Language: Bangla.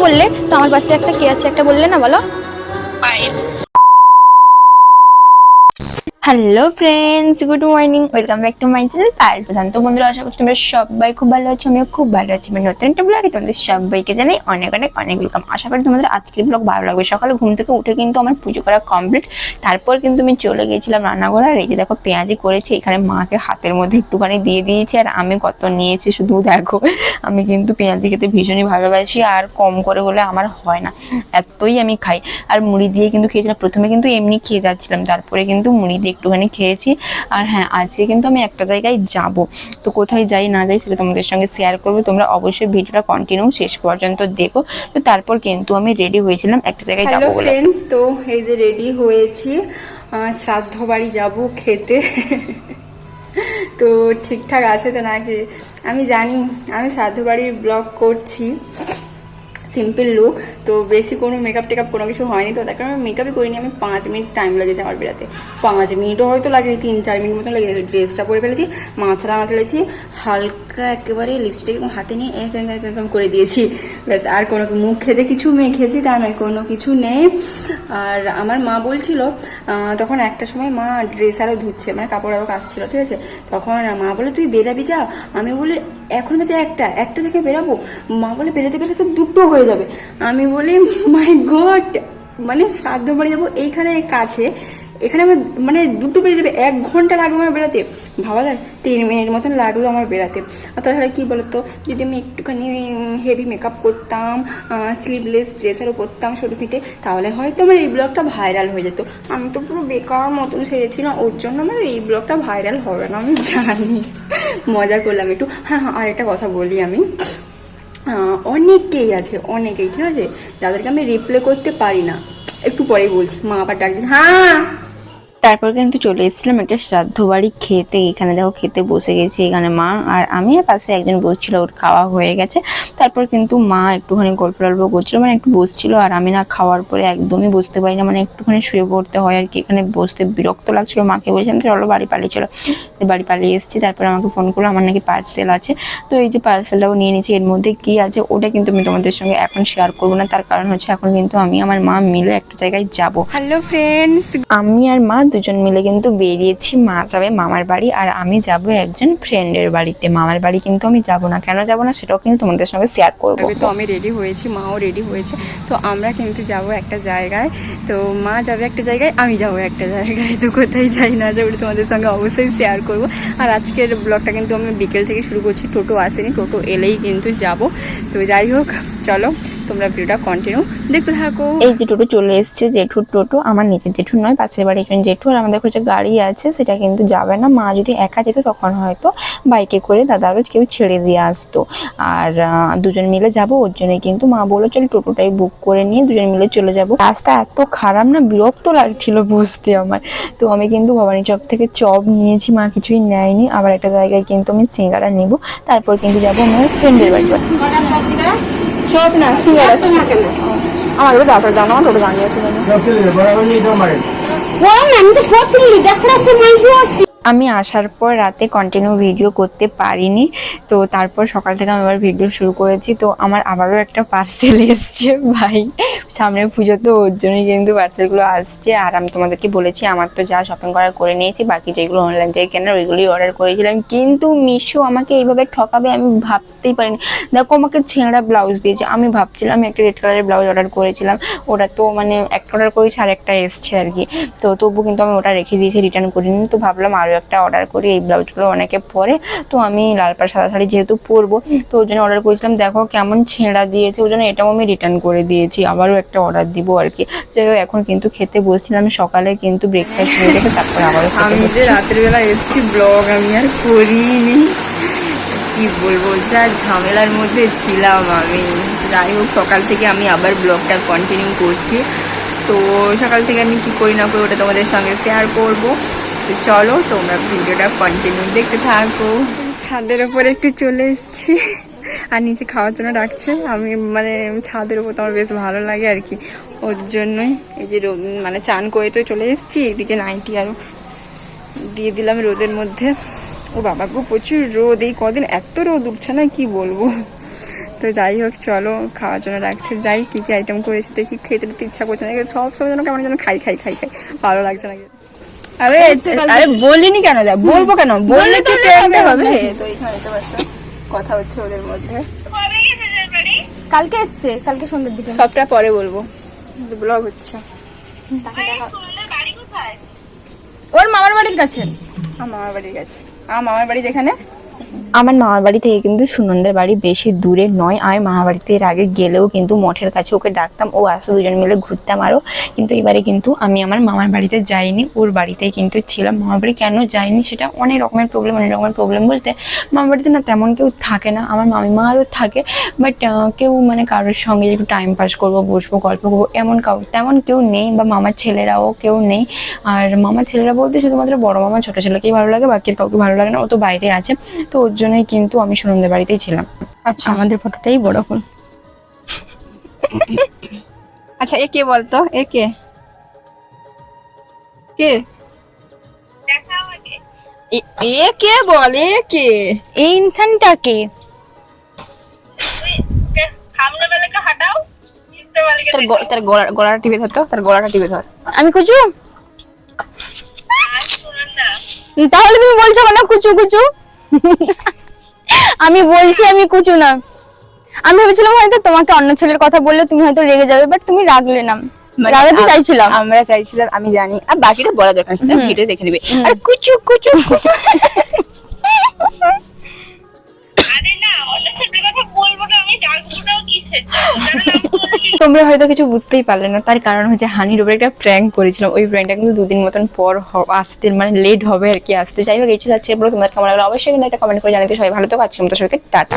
বললে? তো আমার পাশে একটা কে আছে? একটা বললে না বলো? Hello friends good morning welcome back to my channel Payel Pradhan তো বন্ধুরা, আশা করছি তোমরা সবাই খুব ভালো আছো, আমিও খুব ভালো আছি। মানে নতুন একটা ব্লগে তোমাদের সবাইকে জানাই অনেক অনেক অনেক ওয়েলকাম আশা করি তোমাদের আজকের ব্লগ ভালো লাগবে। সকালে ঘুম থেকে উঠে কিন্তু আমার পুজো করা কমপ্লিট তারপর কিন্তু আমি চলে গিয়েছিলাম রান্নাঘর। আর এই যে দেখো, পেঁয়াজি করেছি। এখানে মাকে হাতের মধ্যে একটুখানি দিয়ে দিয়েছি। আর আমি কত নিয়েছি শুধু দেখো, আমি কিন্তু পেঁয়াজি খেতে ভীষণই ভালোবাসি। আর কম করে হলে আমার হয় না। এতই আমি খাই। আর মুড়ি দিয়ে কিন্তু খেয়েছিলাম। প্রথমে কিন্তু এমনি খেয়ে যাচ্ছিলাম। তারপরে কিন্তু মুড়ি দিয়ে একটুখানি খেয়েছি। আর হ্যাঁ আজকে কিন্তু আমি একটা জায়গায় যাব। তো কোথায় যাই না যাই সেটা তোমাদের সঙ্গে শেয়ার করব। তোমরা অবশ্যই ভিডিওটা কন্টিনিউ শেষ পর্যন্ত দেখো। তো তারপর কিন্তু আমি রেডি হয়েছিলাম একটা জায়গায় যাব ফ্রেন্ডস তো এই যে রেডি হয়েছি শ্রাদ্ধ বাড়ি যাব খেতে। তো ঠিকঠাক আছে তো নাকি? আমি জানি আমি শ্রাদ্ধ বাড়ির ব্লগ করছি। সিম্পল লুক তো বেশি কোনো মেকআপ টেকআপ কোনো কিছু হয়নি তো, তার কারণে মেকআপই করিনি, আমি পাঁচ মিনিট টাইম লেগেছে আমার বেরাতে। পাঁচ মিনিটও হয়তো লাগেনি, তিন চার মিনিট মতো লেগে ড্রেসটা পরে ফেলেছি, মাথাটা মাথালেছি হালকা একেবারে লিপস্টিক হাতে নিয়ে এক এক এক এরকম করে দিয়েছি। ব্যাস, আর কোনো মুখ খেতে কিছু মেখেছি তা নয়, কোনো কিছু নেই। আর আমার মা বলছিল তখন একটা সময় মা ড্রেস আরও ধুচ্ছে মানে কাপড় আরও কাচছিল, ঠিক আছে? তখন মা বলে, তুই বেরাবি যা? আমি বলি, এখন বেজে একটা একটা থেকে বেরাবো? মা বলে, বেরোতে বেরোতে দুটো হয়ে যাবে। আমি বলি মাই গড মানে শ্রাদ্ধ বাড়ি যাব এইখানে কাছে। এখানে আমার মানে দুটো বেজে যাবে, এক ঘণ্টা লাগবে আমার বেড়াতে। ভাবা যায়, তিন মিনিট মতন লাগল আমার বেড়াতে। আর তাছাড়া কী বলতো, যদি আমি একটুখানি হেভি মেকআপ করতাম স্লিভলেস ড্রেসারও করতাম ছোটো ফিতে তাহলে হয়তো আমার এই ব্লগটা ভাইরাল হয়ে যেত। আমি তো পুরো বেকার মতন সেরেছি না ওর জন্য আমার এই ব্লগটা ভাইরাল হবে না, আমি জানি। মজা করলাম একটু। হ্যাঁ হ্যাঁ আর একটা কথা বলি আমি। অনেকেই আছে, অনেকেই, ঠিক আছে? যাদেরকে আমি রিপ্লে করতে পারি না। একটু পরেই বলছি, মা আবার ডাক হ্যাঁ তারপর কিন্তু চলে এসেছিলাম একটা শ্রাদ্ধ বাড়ি খেতে। এখানে দেখো খেতে বসে গেছি এখানে মা আর আমি আর পাশে একজন বসছিল ওর খাওয়া হয়ে গেছে। তারপর কিন্তু মা একটুখানি গল্প টল্প করছিল মানে একটু বসছিল আর আমি না খাওয়ার পরে একদমই বসতে পারি না মানে একটুখানি শুয়ে পড়তে হয় আর কি। এখানে বসতে বিরক্ত লাগছিল মাকে বলছিলাম চলো বাড়ি পালিয়ে চলো। বাড়ি পালিয়ে এসেছি তারপর আমাকে ফোন করল আমার নাকি পার্সেল আছে। তো এই যে পার্সেলটাও নিয়ে নিয়েছি এর মধ্যে কি আছে ওটা কিন্তু আমি তোমাদের সঙ্গে এখন শেয়ার করব না। তার কারণ হচ্ছে এখন কিন্তু আমি আমার মা মিলে একটা জায়গায় যাব। হ্যালো ফ্রেন্ডস আমি আর মা দুজন মিলে কিন্তু বেরিয়েছি, মা যাবে মামার বাড়ি আর আমি যাব একজন ফ্রেন্ডের বাড়িতে। মামার বাড়ি কিন্তু আমি যাব না। কেন যাব না সেটাও কিন্তু তোমাদের সঙ্গে শেয়ার করব। তো আমি রেডি হয়েছি, মাও রেডি হয়েছে। তো আমরা কিন্তু যাব একটা জায়গায়। তো মা যাবে একটা জায়গায়, আমি যাব একটা জায়গায়। তো কোথায় যাই না ওটা তোমাদের সঙ্গে অবশ্যই শেয়ার করব। আর আজকের ব্লগটা কিন্তু আমি বিকেল থেকে শুরু করছি, টোটো আসেনি, টোটো এলেই কিন্তু যাব। তো যাই হোক, চলো। তোমরা ভিডিওটা কন্টিনিউ দেখতে থাকো। এই যে টোটো চলে এসছে জেঠুর টোটো, আমার নিজের জেঠুর নয়, পাশের বাড়ি একজন জেঠু, আর আমাদের কাছে গাড়ি আছে, সেটা কিন্তু যাবে না। মা যদি একা যেত, তখন হয়তো বাইকে করে দাদা দাদারও কেউ ছেড়ে দিয়ে আসতো। আর দুজন মিলে যাব, ওর জন্য কিন্তু মা বলল, চল টোটোটাই বুক করে নিয়ে দুজন মিলে চলে যাব। রাস্তা এত খারাপ না, বিরক্ত লাগছিল বসতে আমার। তো আমি কিন্তু ভবানী চক থেকে চপ নিয়েছি, মা কিছুই নেয়নি। আবার একটা জায়গায় কিন্তু আমি সিঙ্গারা নিব, তারপর কিন্তু যাব আমার ফ্রেন্ডের বাড়ি চপ না সিঙ্গারা আমার ওটা তারপর জানো আমার ওটা দাঁড়িয়ে আছে জানো। আমি আসার পর রাতে কন্টিনিউ ভিডিও করতে পারিনি। তো তারপর সকাল থেকে আমি আবার ভিডিও শুরু করেছি। তো আমার আবারও একটা পার্সেল এসছে, ভাই। সামনে পুজো তো, ওর জন্যই কিন্তু পার্সেলগুলো আসছে। আর আমি তোমাদেরকে বলেছি, আমার তো যা শপিং করার করে নিয়েছি, বাকি যেগুলো অনলাইন থেকে কেনার, ওইগুলোই অর্ডার করেছিলাম। কিন্তু মিশো আমাকে এইভাবে ঠকাবে আমি ভাবতেই পারিনি। দেখো, আমাকে ছেঁড়া ব্লাউজ দিয়েছে। আমি ভাবছিলাম, আমি একটা রেড কালারের ব্লাউজ অর্ডার করেছিলাম। ওটা তো মানে একটা অর্ডার করেছি, আর একটা এসছে আর কি। তো তবু কিন্তু আমি ওটা রেখে দিয়েছি রিটার্ন করিনি। তো ভাবলাম আরও একটা অর্ডার করি এই ব্লাউজগুলো অনেকে পরে। তো আমি লাল পাড় সাদা শাড়ি যেহেতু পরবো তো ওই জন্য অর্ডার করেছিলাম। দেখো কেমন ছেঁড়া দিয়েছে ওই জন্য এটাও আমি রিটার্ন করে দিয়েছি। আবারও একটা অর্ডার দিব আর কি। যাই হোক এখন কিন্তু খেতে বসছিলাম সকালে কিন্তু ব্রেকফাস্ট হয়ে গেছে তারপরে আবারও আমি যে বসছি। রাতের বেলা এসেছি ব্লগ আমি আর করিনি। কি বলব যা ঝামেলার মধ্যে ছিলাম আমি। যাই হোক সকাল থেকে আমি আবার ব্লগটা কন্টিনিউ করছি। তো সকাল থেকে আমি কি করি না করি ওটা তোমাদের সঙ্গে শেয়ার করব। তো চলো, তোমরা ভিডিওটা কন্টিনিউ দেখতে থাকো। ছাদের ওপরে একটু চলে এসেছি। আর নিচে খাওয়ার জন্য ডাকছে। আমি মানে ছাদের উপর তো আমার বেশ ভালো লাগে আর কি। ওর জন্যই এই যে রো- মানে চান করে তো চলে এসেছি। এদিকে নাইটি আরও দিয়ে দিলাম রোদের মধ্যে। ও বাবা গো, প্রচুর রোদ। এই কদিন এত রোদ উঠছে না, কি বলব? তো যাই হোক, চলো, খাওয়ার জন্য রাখছে যাই, কী কী আইটেম করেছে, দেখি খেতে ইচ্ছা করছে না। সব সময় যেন কেমন যেন খাই খাই খাই খাই। ভালো লাগছে না। আরে আরে বলিনি কেন? যা বলব কেন? বললে তো হবে? তো এখানে কথা হচ্ছে ওদের মধ্যে। কালকে এসছে কালকে সন্ধ্যের দিকে। সবটা পরে বলব। ব্লগ হচ্ছে। ওর মামার বাড়ির কাছে। আমার মামার বাড়ির কাছে আমার মামার বাড়ি যেখানে? আমার মামার বাড়ি থেকে কিন্তু সুনন্দের বাড়ি বেশি দূরে নয়। আমি মামার বাড়িতে এর আগে গেলেও কিন্তু মঠের কাছে ওকে ডাকতাম। ও আসতো দুজন মিলে ঘুরতাম আরও কিন্তু এবারে কিন্তু আমি আমার মামার বাড়িতে যাইনি। ওর বাড়িতেই কিন্তু ছিলাম। মামার বাড়ি কেন যাইনি সেটা অনেক রকমের প্রবলেম অনেক রকমের প্রবলেম বলতে মামার বাড়িতে না তেমন কেউ থাকে না। আমার মামিমা আরও থাকে। বাট কেউ মানে কারোর সঙ্গে একটু টাইম পাস করব, বসবো, গল্প করব, এমন কাউ, তেমন কেউ নেই বা মামার ছেলেরাও কেউ নেই। আর মামার ছেলেরা বলতে শুধুমাত্র বড় মামা ছোটো ছেলেকেই ভালো লাগে বাকি কাউকে ভালো লাগে না। ও তো বাইরে আছে। তো ওর জন্যই কিন্তু আমি সুনন্দের বাড়িতেই ছিলাম। আচ্ছা। আমাদের ফটোটাই বড় ফোন আচ্ছা এ কে বলতো? এ কে? কে? এ- কে বল এ কে? এই ইনসানটাকে তার তার গলাটা টিপে ধরতো তার গলাটা টিপে ধর। আমি কুচু তাহলে তুমি বলছো কেন কুচু কুচু আমি বলছি আমি কুচু না। আমি ভেবেছিলাম হয়তো তোমাকে অন্য ছেলের কথা বললে তুমি হয়তো রেগে যাবে বাট তুমি রাগলে না। মানে রাগাতে চাইছিলাম। আমরা চাইছিলাম আমি জানি। আর বাকিটা বলা দরকার ভিডিও দেখে নিবে। আর কুচু কুচু কুচু। আরে না অন্য ছেলের কথা বলব না আমি ডাকবোটাও কিসের জন্য? তোমরা হয়তো কিছু বুঝতেই পারলে না, তার কারণ হচ্ছে হানির উপরে একটা প্র্যাঙ্ক করেছিলাম ওই প্র্যাঙ্কটা কিন্তু দুদিন মতন পর আসতে মানে লেট হবে আর কি আসতে। যাই হোক, এই ছিল আজকে বলো তোমাদের কেমন লাগল অবশ্যই কিন্তু একটা কমেন্ট করে জানাতে সবাই ভালো তো আজকের মতো সবাইকে টাটা।